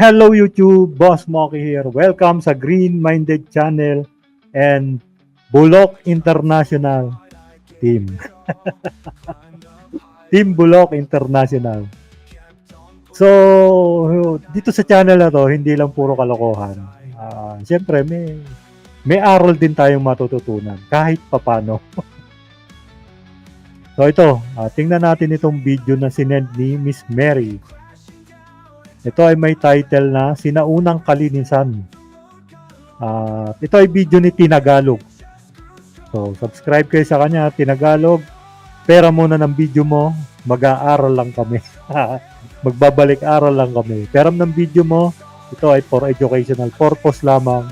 Hello YouTube, Boss Moki here. Welcome sa Green Minded Channel and Bulok International Team. Team Bulok International. So, dito sa channel na to, hindi lang puro kalokohan. Ah, Siyempre, may, may aral din tayong matututunan kahit papano. so ito, ah, tingnan natin itong video na sinend ni Miss Mary. Ito ay may title na Sinaunang Kalinisan. Ah, ito ay video ni Tinagalog. So, subscribe kayo sa kanya, Tinagalog. Pera muna ng video mo, mag-aaral lang kami. Magbabalik aral lang kami. Pera ng video mo, ito ay for educational purpose lamang.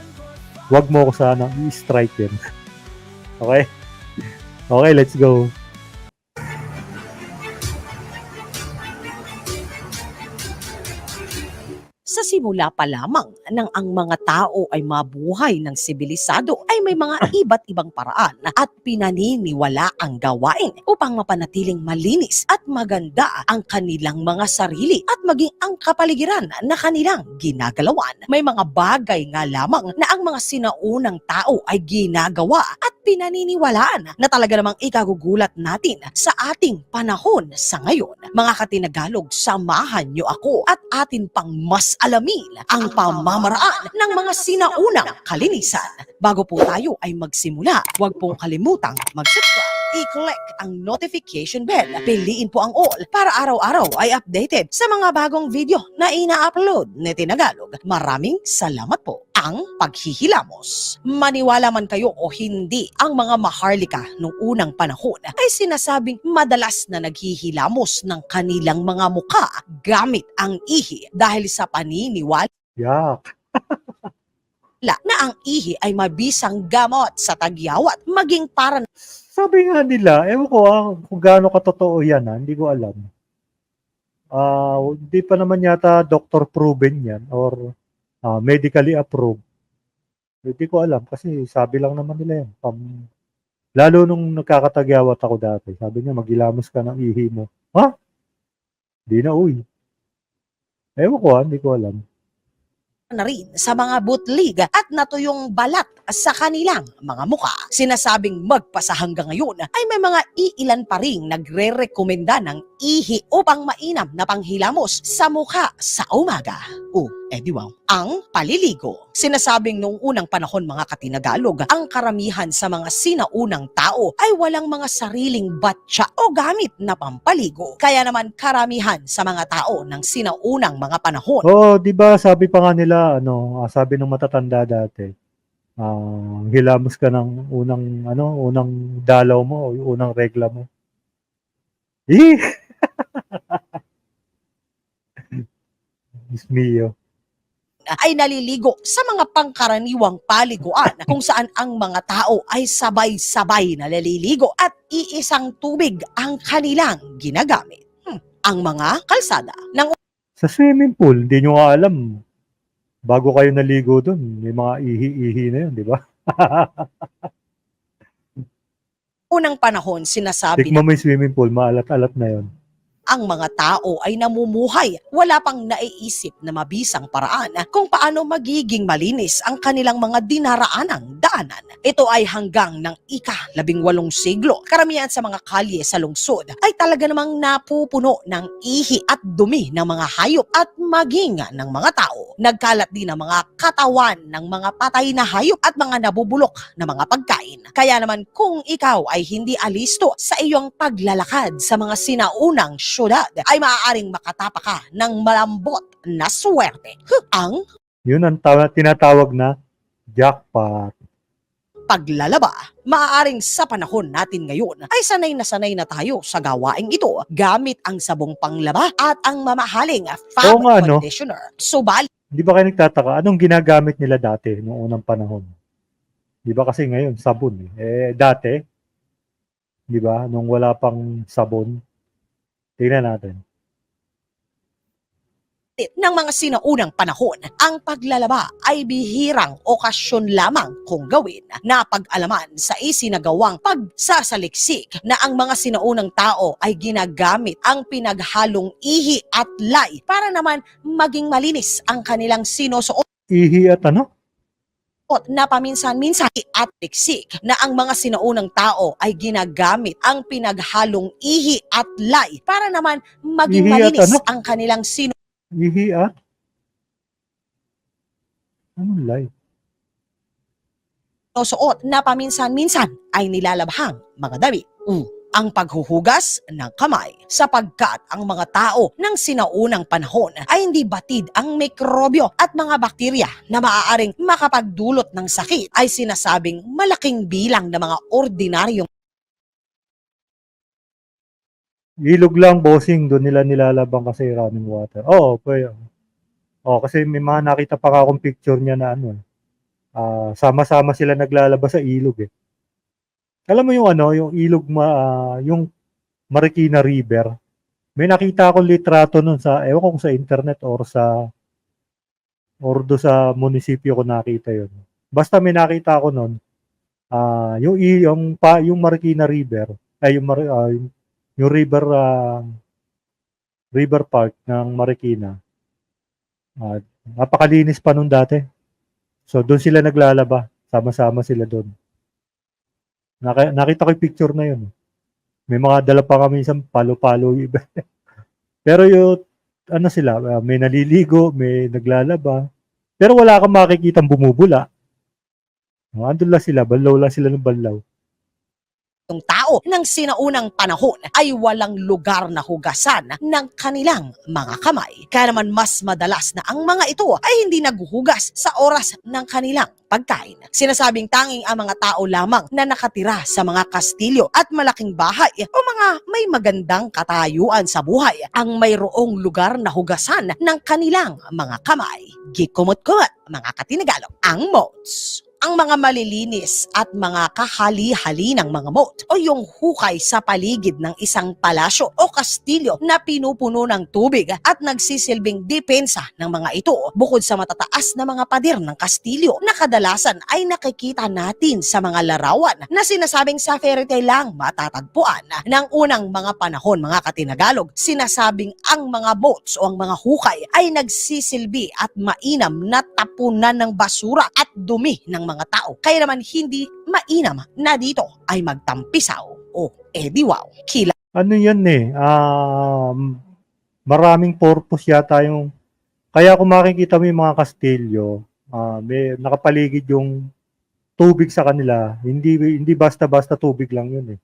Huwag mo ko sana i-strike yun. okay? Okay, let's go. Sa simula pa lamang nang ang mga tao ay mabuhay ng sibilisado ay may mga iba't ibang paraan at pinaniniwala ang gawain upang mapanatiling malinis at maganda ang kanilang mga sarili at maging ang kapaligiran na kanilang ginagalawan. May mga bagay nga lamang na ang mga sinaunang tao ay ginagawa at pinaniniwalaan na talaga namang ikagugulat natin sa ating panahon sa ngayon. Mga katinagalog, samahan niyo ako at atin pang mas alamin ang pamamaraan ng mga sinaunang kalinisan. Bago po tayo ay magsimula, huwag pong kalimutang mag-subscribe. I-click ang notification bell. Piliin po ang all para araw-araw ay updated sa mga bagong video na ina-upload ni Tinagalog. Maraming salamat po ang paghihilamos. Maniwala man kayo o hindi, ang mga maharlika noong unang panahon ay sinasabing madalas na naghihilamos ng kanilang mga muka gamit ang ihi dahil sa paniniwala Yak. na ang ihi ay mabisang gamot sa tagyawat maging para Sabi nga nila, ewan ko ah, kung gaano katotoo yan ah, hindi ko alam. Ah, hindi pa naman yata doctor proven yan or ah, medically approved. Hindi ko alam kasi sabi lang naman nila yan. Pam, lalo nung nagkakatagyawat ako dati, sabi niya magilamos ka ng ihi mo. Ha? Di na uy. Ewan ko ah, hindi ko alam. na rin sa mga butlig at natuyong balat sa kanilang mga muka. Sinasabing magpasa hanggang ngayon ay may mga iilan pa ring nagre-rekomenda ng ihi upang mainam na panghilamos sa mukha sa umaga. O, eh wow. Ang paliligo. Sinasabing noong unang panahon mga katinagalog, ang karamihan sa mga sinaunang tao ay walang mga sariling batya o gamit na pampaligo. Kaya naman karamihan sa mga tao ng sinaunang mga panahon Oh, 'di ba sabi pa nga nila ano, ah, sabi ng matatanda dati. Ah, hilamos ka ng unang ano, unang dalaw mo o unang regla mo. Eh! Mio. ay naliligo sa mga pangkaraniwang paliguan kung saan ang mga tao ay sabay-sabay na naliligo at iisang tubig ang kanilang ginagamit. Hmm, Ang mga kalsada ng Sa swimming pool, hindi nyo nga alam. Bago kayo naligo doon, may mga ihi-ihi na yun, di ba? unang panahon sinasabi Tikman mo yung swimming pool, maalat-alat na yun. Ang mga tao ay namumuhay, wala pang naiisip na mabisang paraan kung paano magiging malinis ang kanilang mga dinaraanang daanan. Ito ay hanggang ng ika-labing walong siglo. Karamihan sa mga kalye sa lungsod ay talaga namang napupuno ng ihi at dumi ng mga hayop at maging ng mga tao. Nagkalat din ang mga katawan ng mga patay na hayop at mga nabubulok na mga pagkain. Kaya naman kung ikaw ay hindi alisto sa iyong paglalakad sa mga sinaunang syudad, ay maaaring makatapa ka ng malambot na swerte. Ang Yun ang tawa- tinatawag na jackpot. paglalaba. Maaaring sa panahon natin ngayon ay sanay na sanay na tayo sa gawaing ito gamit ang sabong panglaba at ang mamahaling fab Oo nga, no? conditioner. Subalit Di ba kayo nagtataka, anong ginagamit nila dati noong unang panahon? Di ba kasi ngayon, sabon eh. Eh, dati, di ba, nung wala pang sabon, tingnan natin. ng mga sinaunang panahon, ang paglalaba ay bihirang okasyon lamang kung gawin na pag-alaman sa isinagawang pagsasaliksik na ang mga sinaunang tao ay ginagamit ang pinaghalong ihi at lay para naman maging malinis ang kanilang sinusuot Ihi at ano? Na paminsan-minsan at liksik na ang mga sinaunang tao ay ginagamit ang pinaghalong ihi at lay para naman maging Ihi at malinis ano? ang kanilang sinusuot Ihi at? Ano live? suot na paminsan-minsan ay nilalabhang mga damit. U. Ang paghuhugas ng kamay sapagkat ang mga tao ng sinaunang panahon ay hindi batid ang mikrobyo at mga bakterya na maaaring makapagdulot ng sakit ay sinasabing malaking bilang ng mga ordinaryong Ilog lang, bossing. Doon nila nilalabang kasi running water. Oo, pwede. Oo, kasi may mga nakita pa akong picture niya na ano. Ah, sama-sama sila naglalaba sa ilog eh. Alam mo yung ano, yung ilog ma, ah, yung Marikina River. May nakita akong litrato nun sa, ewan ko kung sa internet or sa, or do sa munisipyo ko nakita yun. Basta may nakita ako nun, ah, yung, yung, pa, yung Marikina River, ay yung, ah, yung yung river ah, river park ng Marikina. Ah, napakalinis pa nung dati. So doon sila naglalaba, sama-sama sila doon. Naka, nakita ko yung picture na yun. May mga dala pa kami isang palo-palo iba. Pero yung ano sila, ah, may naliligo, may naglalaba. Pero wala kang makikitang bumubula. Andun lang sila, balaw lang sila ng balaw. Ng tao ng sinaunang panahon ay walang lugar na hugasan ng kanilang mga kamay. Kaya naman mas madalas na ang mga ito ay hindi naghuhugas sa oras ng kanilang pagkain. Sinasabing tanging ang mga tao lamang na nakatira sa mga kastilyo at malaking bahay o mga may magandang katayuan sa buhay ang mayroong lugar na hugasan ng kanilang mga kamay. Gikumot-kumot, mga katinagalog, ang modes ang mga malilinis at mga kahali-hali ng mga moat o yung hukay sa paligid ng isang palasyo o kastilyo na pinupuno ng tubig at nagsisilbing depensa ng mga ito. Bukod sa matataas na mga pader ng kastilyo na kadalasan ay nakikita natin sa mga larawan na sinasabing sa fairy tale lang matatagpuan. Ng unang mga panahon mga katinagalog sinasabing ang mga boats o ang mga hukay ay nagsisilbi at mainam na tapunan ng basura at dumi ng mga tao. Kaya naman hindi mainam na dito ay magtampisaw o edi wow, kila ano yan eh, um, maraming purpose yata yung, kaya kung makikita mo yung mga kastilyo, ah, may nakapaligid yung tubig sa kanila, hindi hindi basta-basta tubig lang yun eh.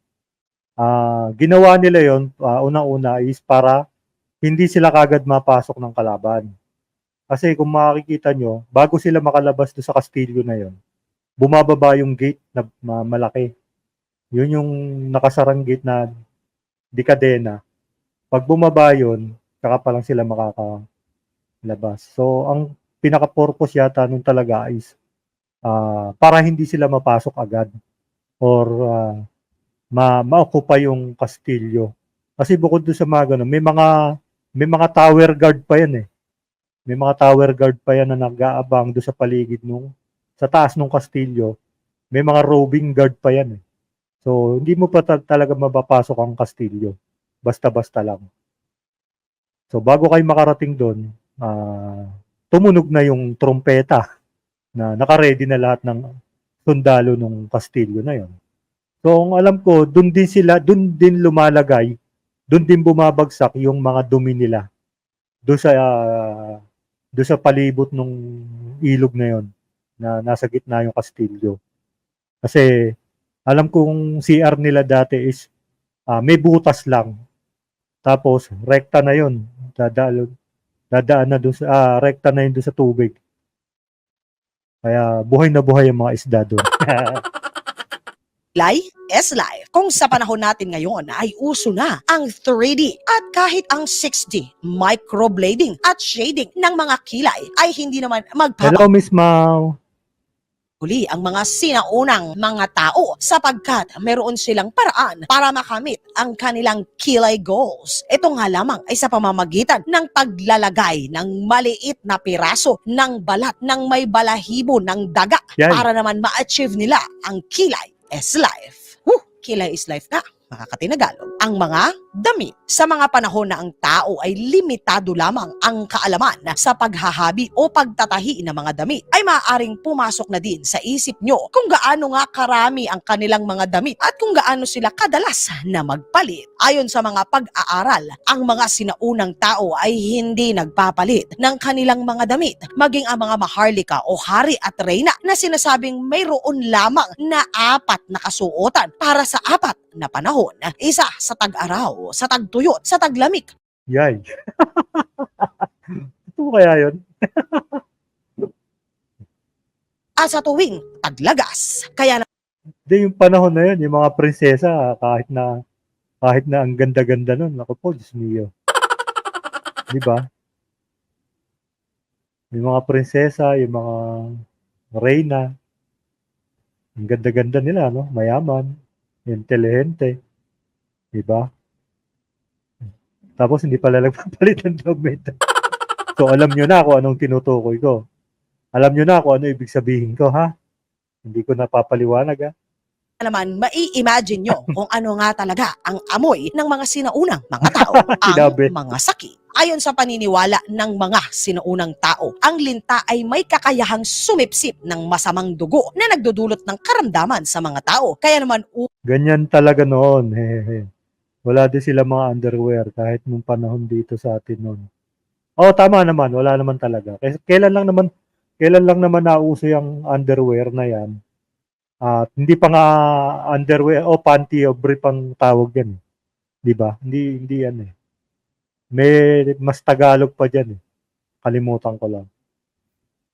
Ah, ginawa nila yon una-una is para hindi sila kagad mapasok ng kalaban. Kasi kung makikita nyo, bago sila makalabas do sa kastilyo na yon, bumababa yung gate na ma- malaki. Yun yung nakasarang gate na di kadena. Pag bumaba yun, saka pa lang sila makakalabas. So, ang pinaka-purpose yata nun talaga is ah, para hindi sila mapasok agad or ah, ma ma-occupy yung kastilyo. Kasi bukod doon sa mga ganun, may mga may mga tower guard pa yan eh. May mga tower guard pa yan na nag-aabang doon sa paligid nung sa taas ng kastilyo. May mga roving guard pa yan eh. So, hindi mo pa ta- talaga mapapasok ang kastilyo. Basta-basta lang. So, bago kayo makarating doon, ah, tumunog na yung trompeta na nakaredy na lahat ng sundalo ng kastilyo na yon. So, ang alam ko, doon din sila, doon din lumalagay, doon din bumabagsak yung mga dumi nila. Doon sa, ah, doon sa palibot ng ilog na yon na nasa gitna yung kastilyo. Kasi, alam kong CR nila dati is ah, may butas lang. Tapos rekta na 'yon. Dadaan dadaan na doon sa ah, rekta na 'yun doon sa tubig. Kaya buhay na buhay ang mga isda doon. Lay is life. Kung sa panahon natin ngayon ay uso na ang 3D at kahit ang 6D, microblading at shading ng mga kilay ay hindi naman magpapa Hello Miss Mau. Huli ang mga sinaunang mga tao sapagkat meron silang paraan para makamit ang kanilang kilay goals. Ito nga lamang ay sa pamamagitan ng paglalagay ng maliit na piraso ng balat ng may balahibo ng daga Yan. para naman ma-achieve nila ang kilay is life. Whew, kilay is life na mga. Ang mga damit. Sa mga panahon na ang tao ay limitado lamang ang kaalaman sa paghahabi o pagtatahi ng mga damit, ay maaaring pumasok na din sa isip nyo kung gaano nga karami ang kanilang mga damit at kung gaano sila kadalas na magpalit. Ayon sa mga pag-aaral, ang mga sinaunang tao ay hindi nagpapalit ng kanilang mga damit, maging ang mga maharlika o hari at reyna na sinasabing mayroon lamang na apat na kasuotan para sa apat na panahon. Isa sa tag-araw, sa tagtuyot, sa taglamig, Yay. Ito kaya yun? at sa tuwing taglagas. Kaya Hindi, yung panahon na yun, yung mga prinsesa, kahit na kahit na ang ganda-ganda nun, ako po, Diyos mio. Di ba? Yung mga prinsesa, yung mga reyna, ang ganda-ganda nila, no? Mayaman, intelihente. Di ba? Tapos hindi pala nagpapalit ng damit. so alam nyo na kung anong tinutukoy ko. Alam nyo na kung ano ibig sabihin ko, ha? Hindi ko napapaliwanag, ha? naman mai-imagine nyo kung ano nga talaga ang amoy ng mga sinaunang mga tao, ang mga sakit. Ayon sa paniniwala ng mga sinaunang tao, ang linta ay may kakayahang sumipsip ng masamang dugo na nagdudulot ng karamdaman sa mga tao. Kaya naman Ganyan talaga noon. Hehehe. Wala din sila mga underwear kahit nung panahon dito sa atin noon. Oh, tama naman. Wala naman talaga. Kailan lang naman kailan lang naman nauso yung underwear na yan. At hindi pa nga underwear o panty o brief ang tawag yan. eh. 'Di ba? Hindi hindi yan eh. May mas Tagalog pa diyan eh. Kalimutan ko lang.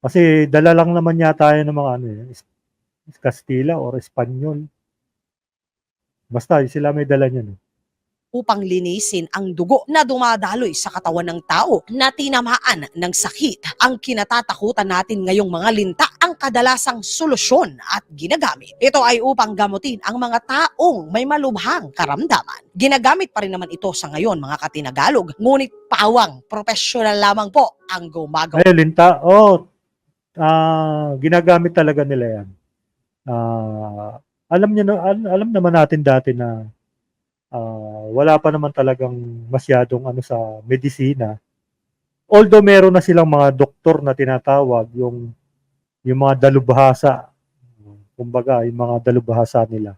Kasi dala lang naman yata yan ng mga ano eh, Kastila or Espanyol. Basta sila may dala niyan. eh. Upang linisin ang dugo na dumadaloy sa katawan ng tao na tinamaan ng sakit. Ang kinatatakutan natin ngayong mga linta ang kadalasang solusyon at ginagamit. Ito ay upang gamutin ang mga taong may malubhang karamdaman. Ginagamit pa rin naman ito sa ngayon mga katinagalog, ngunit pawang professional lamang po ang gumagawa. Ay, linta. Oh, ah, ginagamit talaga nila yan. Ah, alam niyo alam naman natin dati na ah, wala pa naman talagang masyadong ano sa medisina. Although meron na silang mga doktor na tinatawag yung yung mga dalubhasa. Kumbaga, yung mga dalubhasa nila.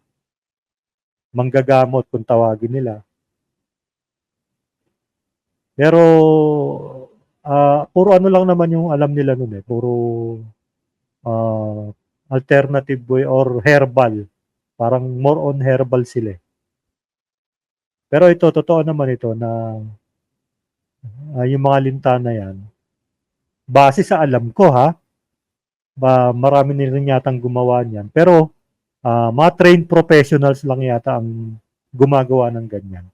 Manggagamot kung tawagin nila. Pero ah puro ano lang naman yung alam nila nun eh. Puro ah, alternative way or herbal. Parang more on herbal sila eh. Pero ito, totoo naman ito na ah, yung mga linta na yan, base sa alam ko ha, ba, marami na rin yatang gumawa niyan. Pero ah, mga trained professionals lang yata ang gumagawa ng ganyan.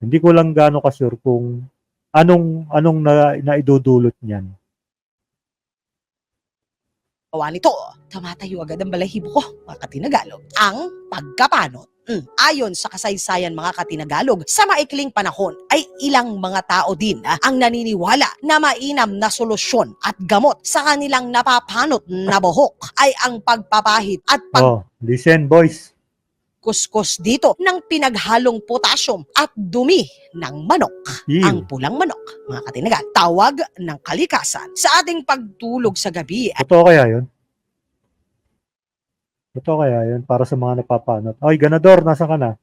Hindi ko lang gaano ka-sure kung anong anong na, naidudulot niyan. gawa nito, tumatayo agad ang balahibo ko, mga katinagalog. Ang pagkapanot. Mm, Ayon sa kasaysayan mga katinagalog, sa maikling panahon ay ilang mga tao din ah, ang naniniwala na mainam na solusyon at gamot sa kanilang napapanot na buhok ay ang pagpapahid at Oh, listen boys. pagkuskus dito ng pinaghalong potasyum at dumi ng manok. Ang Ew. pulang manok, mga katinagal, tawag ng kalikasan sa ating pagtulog sa gabi Totoo kaya yun? Totoo kaya yun para sa mga napapanot. Ay, ganador, nasa ka na?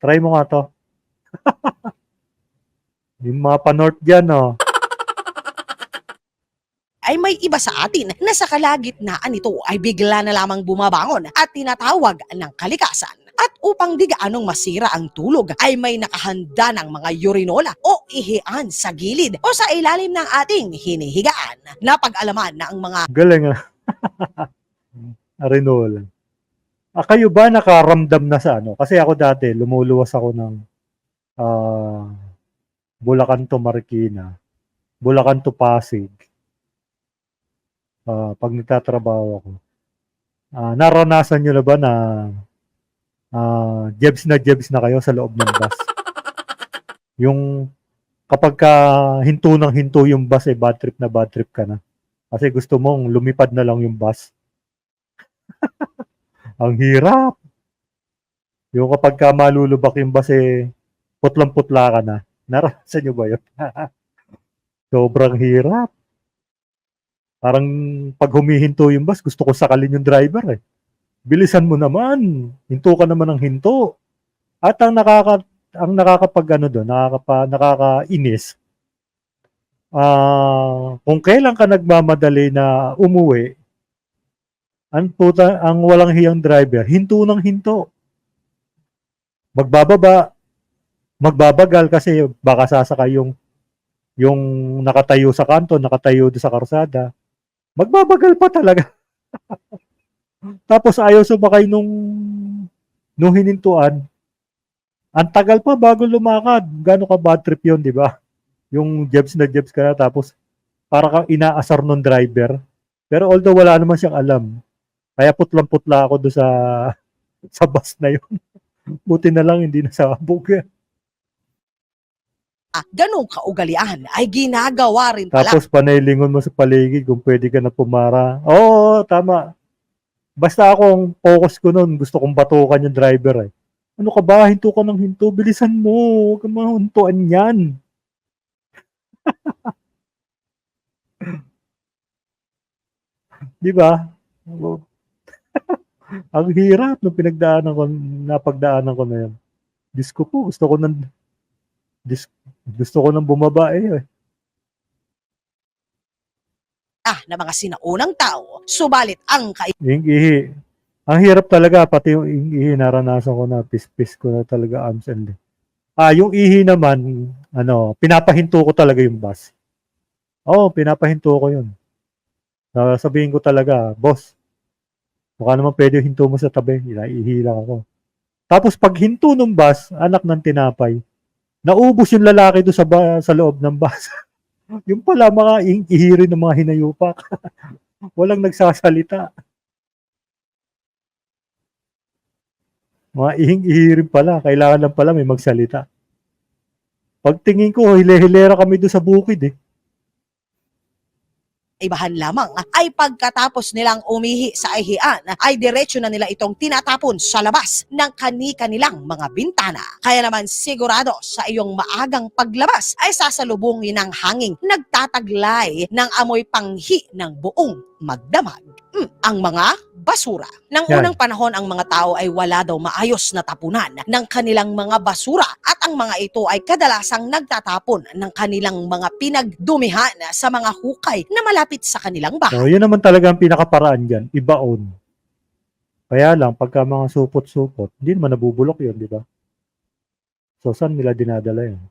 Try mo nga to. yung mga panort dyan, oh. ay may iba sa atin na sa kalagitnaan nito ay bigla na lamang bumabangon at tinatawag ng kalikasan. At upang di gaanong masira ang tulog ay may nakahanda ng mga urinola o ihian sa gilid o sa ilalim ng ating hinihigaan. Napag-alaman na ang mga Galing, ah. Arinola. Ah, kayo ba nakaramdam na sa ano? Kasi ako dati, lumuluwas ako ng ah, Bulacan to Marikina, Bulacan to Pasig. Ah, pag nagtatrabaho ako. Ah, naranasan nyo na ba na ah, jebs na jebs na kayo sa loob ng bus? yung kapag ka hinto ng hinto yung bus, eh, bad trip na bad trip ka na. Kasi gusto mong lumipad na lang yung bus. Ang hirap. Yung kapag ka malulubak yung bus, eh, putlang-putla ka na. Naranasan nyo ba yun? Sobrang hirap. Parang pag humihinto yung bus, gusto ko sakalin yung driver eh. Bilisan mo naman. Hinto ka naman ng hinto. At ang nakaka ang nakakapag ano doon, nakakapa, nakakainis. Ah, kung kailan ka nagmamadali na umuwi, ang puta, ang walang hiyang driver, hinto ng hinto. Magbababa, magbabagal kasi baka sasakay yung yung nakatayo sa kanto, nakatayo sa karsada. Magbabagal pa talaga. Tapos ayaw sumakay nung nung hinintuan. Ang tagal pa bago lumakad. Gano'n ka bad trip yun, di ba? Yung jebs na jebs ka na tapos para kang inaasar ng driver. Pero although wala naman siyang alam, kaya putlang-putla ako doon sa sa bus na yun. Buti na lang hindi nasabog. Ah, ganong kaugalian ay ginagawa rin pala Tapos panaylingon mo sa paligid kung pwede ka na pumara. Oo, tama. Basta ako ang focus ko noon, gusto kong batukan yung driver eh. Ano ka ba? Hinto ka ng hinto. Bilisan mo. Huwag ka mahuntuan yan. Di ba? Ang hirap nung pinagdaanan ko, napagdaanan ko na yan. Diyos ko po, gusto ko nang, Diyos, gusto ko nang bumaba eh. ah, ng mga sinaunang tao. Subalit ang ihi. Ang hirap talaga, pati yung ihi naranasan ko na, pis-pis ko na talaga arms and leg. Ah, yung ihi naman, ano, pinapahinto ko talaga yung bus. Oo, pinapahinto ko yun. Sabihin ko talaga, boss, mukha naman pwede hinto mo sa tabi. Ihi lang ako. Tapos pag hinto ng bus, anak ng tinapay, naubos yung lalaki do sa, ba- sa loob ng bus. yung pala mga ing- ihi rin ng mga hinayupak. Walang nagsasalita. Mga ihing-ihi rin pala. Kailangan lang pala may magsalita. Pagtingin ko, hile-hilera kami doon sa bukid eh. Ibahan lamang ay pagkatapos nilang umihi sa ihian ay diretsyo na nila itong tinatapon sa labas ng kani-kanilang mga bintana. Kaya naman sigurado sa iyong maagang paglabas ay sasalubungin ng hanging nagtataglay ng amoy panghi ng buong magdamag. Mm, ang mga basura. Nang Yan. unang panahon ang mga tao ay wala daw maayos na tapunan ng kanilang mga basura at ang mga ito ay kadalasang nagtatapon ng kanilang mga pinagdumihan sa mga hukay na malapit sa kanilang bahay. So, yun naman talaga ang pinakaparaan dyan. Ibaon. Kaya lang, pagka mga supot-supot, hindi naman nabubulok yun, di ba? So, saan nila dinadala yun?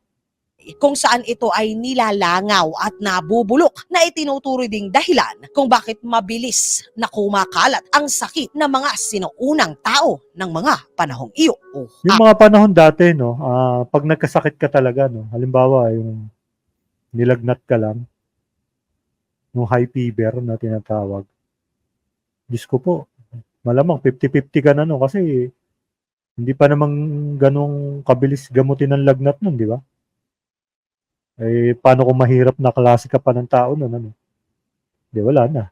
Kung saan ito ay nilalangaw at nabubulok na itinuturoy ding dahilan kung bakit mabilis na kumakalat ang sakit ng mga sinuunang tao ng mga panahong iyo. Oh, Yung mga panahon dati, no, ah, pag nagkasakit ka talaga, no, halimbawa, yung nilagnat ka lang, yung high fever na tinatawag, Diyos ko po, malamang 50-50 ka na, no, kasi hindi pa namang ganong kabilis gamutin ng lagnat nun, di ba? Eh, paano kung mahirap na klase ka pa ng tao nun, ano? Di, wala na.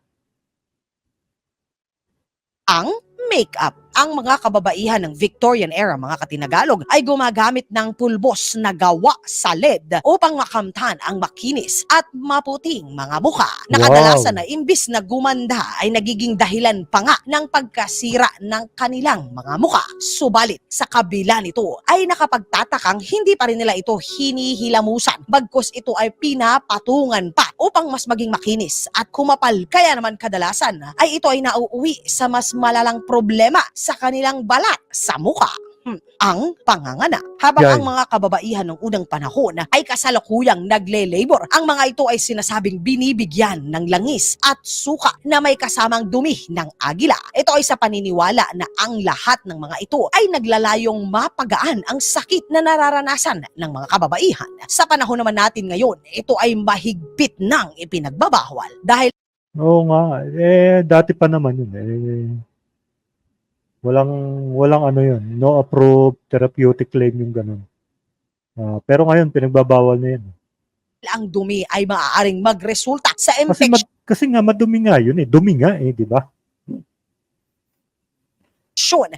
ang makeup. Ang mga kababaihan ng Victorian era, mga katinagalog, ay gumagamit ng pulbos na gawa sa LED upang makamtan ang makinis at maputing mga mukha. Nakadalasan na imbis na gumanda ay nagiging dahilan pa nga ng pagkasira ng kanilang mga mukha. Subalit, sa kabila nito ay nakapagtatakang hindi pa rin nila ito hinihilamusan bagkus ito ay pinapatungan pa upang mas maging makinis at kumapal. Kaya naman kadalasan ay ito ay nauuwi sa mas malalang problema sa kanilang balat sa mukha. Hmm, ang pangangana. Habang Yan. ang mga kababaihan ng unang panahon ay kasalukuyang nagle-labor, ang mga ito ay sinasabing binibigyan ng langis at suka na may kasamang dumi ng agila. Ito ay sa paniniwala na ang lahat ng mga ito ay naglalayong mapagaan ang sakit na nararanasan ng mga kababaihan. Sa panahon naman natin ngayon, ito ay mahigpit ng ipinagbabawal dahil Oo nga. Eh, dati pa naman yun. Eh, Walang walang ano 'yun, no approved therapeutic claim yung gano'n. Ah, pero ngayon pinagbabawal na 'yan. ang dumi ay maaaring magresulta sa Kasi infection mad, kasi nga madumi nga 'yun eh. Dumi nga eh, 'di ba?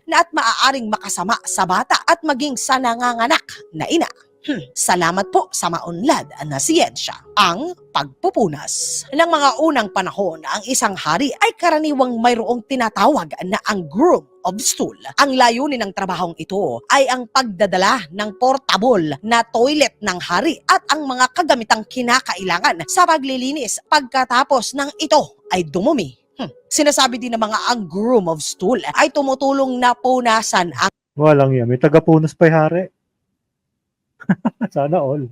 na at maaaring makasama sa bata at maging sa nanganganak na ina. Hmm, salamat po sa maunlad na siyensya. Ang pagpupunas. Ng mga unang panahon, ang isang hari ay karaniwang mayroong tinatawag na ang groom of stool. Ang layunin ng trabahong ito ay ang pagdadala ng portable na toilet ng hari at ang mga kagamitang kinakailangan sa paglilinis pagkatapos ng ito ay dumumi. Hmm. Sinasabi din ng mga ang groom of stool ay tumutulong na punasan ang Walang 'yan. May tagapunas pa 'yung hari. Sana all.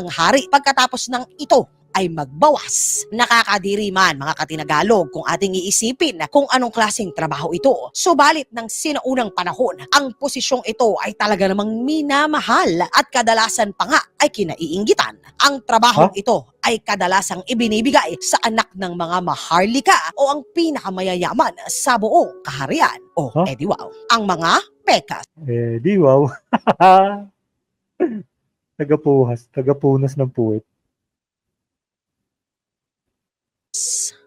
ang hari pagkatapos ng ito ay magbawas. Nakakadiri man mga katinagalog kung ating iisipin kung anong klaseng trabaho ito. Subalit ng sinaunang panahon, ang posisyong ito ay talaga namang minamahal at kadalasan pa nga ay kinaiinggitan. Ang trabaho ito ay kadalasang ibinibigay sa anak ng mga maharlika o ang pinakamayayaman sa buong kaharian. O, Huh? edi wow, ang mga pekas. Eh, di wow. tagapuhas, tagapunas ng puwit.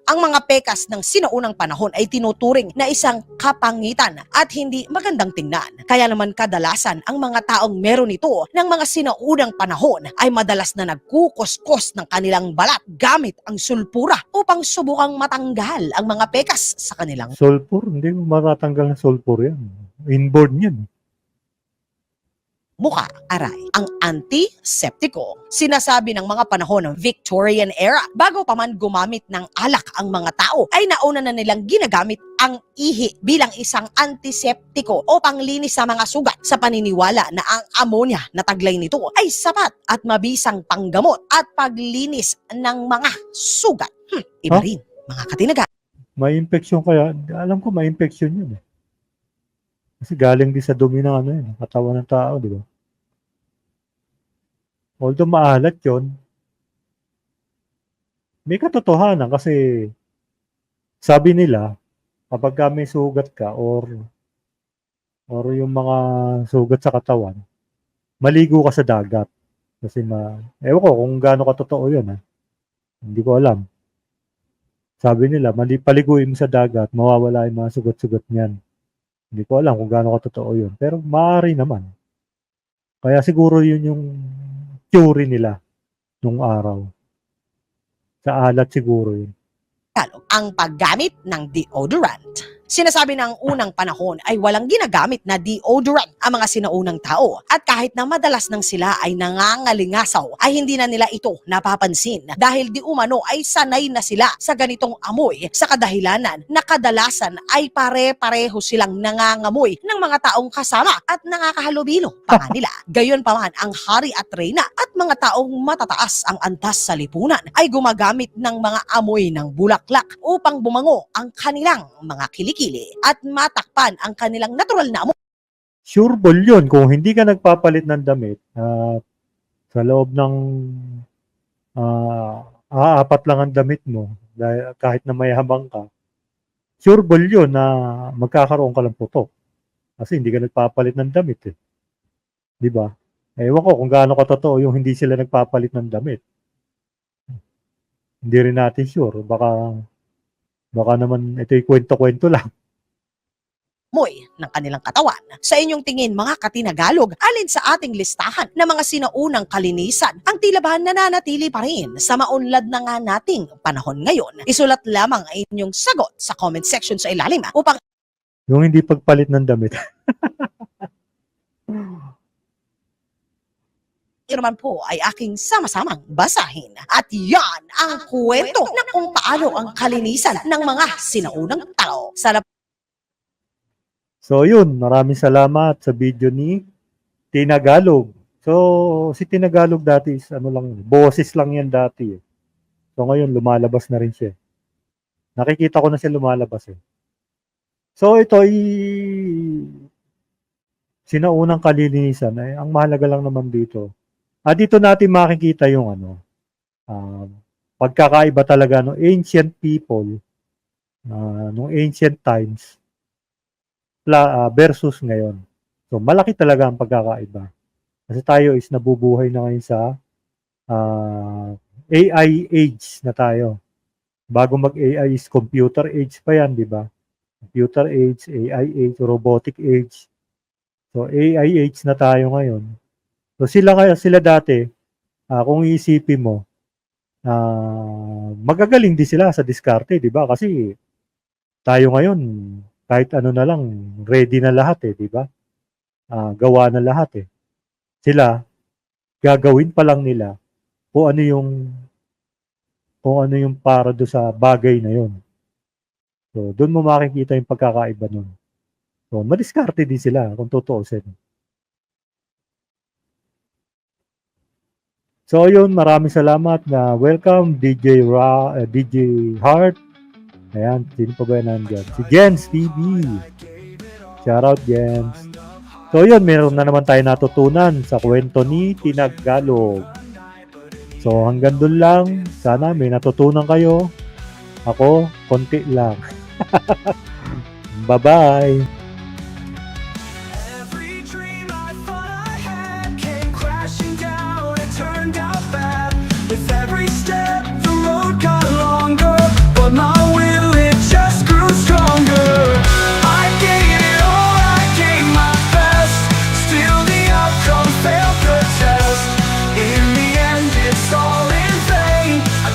Ang mga pekas ng sinaunang panahon ay tinuturing na isang kapangitan at hindi magandang tingnan. Kaya naman kadalasan ang mga taong meron ito ng mga sinaunang panahon ay madalas na nagkukuskos ng kanilang balat gamit ang sulpura upang subukang matanggal ang mga pekas sa kanilang Sulfur, hindi mo matatanggal ng sulfur 'yan. Inborn 'yan. Mukha, aray, ang antiseptiko. Sinasabi ng mga panahon ng Victorian era, bago pa man gumamit ng alak ang mga tao, ay nauna na nilang ginagamit ang ihi bilang isang antiseptiko o panglinis sa mga sugat sa paniniwala na ang ammonia na taglay nito ay sapat at mabisang panggamot at paglinis ng mga sugat. Hmm, iba Huh? rin, mga katinaga. May infection kaya, alam ko may infection 'yun eh. Kasi galing din sa dumi ng ano 'yun, katawan ng tao, di ba? Although maalat 'yon, may katotohanan kasi sabi nila kapag ka may sugat ka or or yung mga sugat sa katawan, maligo ka sa dagat. Kasi ma, ewan ko kung gaano katotoo yun ha. Hindi ko alam. Sabi nila, mali, paliguin mo sa dagat, mawawala yung mga sugat-sugat niyan. Hindi ko alam kung gaano katotoo yun. Pero maaari naman. Kaya siguro yun yung theory nila nung araw. Sa alat siguro yun. Ang paggamit ng deodorant. Sinasabi ng unang panahon ay walang ginagamit na deodorant ang mga sinaunang tao. At kahit na madalas nang sila ay nangangalingasaw ay hindi na nila ito napapansin. Dahil di umano ay sanay na sila sa ganitong amoy. Sa kadahilanan na kadalasan ay pare-pareho silang nangangamoy ng mga taong kasama at nakakahalubilo pa nga nila. Gayon pa man ang hari at reyna mga taong matataas ang antas sa lipunan ay gumagamit ng mga amoy ng bulaklak upang bumango ang kanilang mga kilikili at matakpan ang kanilang natural na amoy. Sure ball yun. Kung hindi ka nagpapalit ng damit, at sa loob ng ah aapat lang ang damit mo, dahil kahit na mayabang ka, sure ball yun na magkakaroon ka ng putok. Kasi hindi ka nagpapalit ng damit eh. Di ba? Ewan ko kung gaano katotoo yung hindi sila nagpapalit ng damit. Hindi rin natin sure. Baka, baka naman ito'y kwento-kwento lang. amoy ng kanilang katawan. Sa inyong tingin mga katinagalog, alin sa ating listahan ng mga sinaunang kalinisan ang tila ba nananatili pa rin sa maunlad na nga nating panahon ngayon? Isulat lamang ang inyong sagot sa comment section sa ilalim upang Yung hindi pagpalit ng damit. ito naman po ay aking sama-samang basahin. At yan ang kwento na kung paano ang kalinisan ng mga sinaunang tao. Sana So yun, maraming salamat sa video ni Tinagalog. So si Tinagalog dati is ano lang, boses lang yan dati. Eh. So ngayon lumalabas na rin siya. Nakikita ko na siya lumalabas eh. So ito ay sinaunang kalinisan. Eh, ang mahalaga lang naman dito. Ah, dito natin makikita yung ano, um, pagkakaiba talaga ng ancient people, uh, nung ancient times, pla- ah, versus ngayon. So malaki talaga ang pagkakaiba. Kasi tayo is nabubuhay na ngayon sa ah, AI age na tayo. Bago mag-AI is computer age pa yan, di ba? Computer age, AI age, robotic age. So AI age na tayo ngayon. So sila kaya sila dati, ah, kung iisipin mo, ah, magagaling din sila sa diskarte, di ba? Kasi tayo ngayon, kahit ano na lang, ready na lahat eh, di ba? Ah, gawa na lahat eh. Sila, gagawin pa lang nila kung ano yung kung ano yung para do sa bagay na yun. So, doon mo makikita yung pagkakaiba nun. So, madiskarte din sila kung tutuusin. So, yun, maraming salamat na welcome DJ Ra, eh, DJ Heart. Ayan, sino pa ba yan nandyan? Si Jens TV. Shout out, Jens. So, yun, meron na naman tayo natutunan sa kwento ni Tinagalog. So, hanggang doon lang. Sana may natutunan kayo. Ako, konti lang. Bye-bye!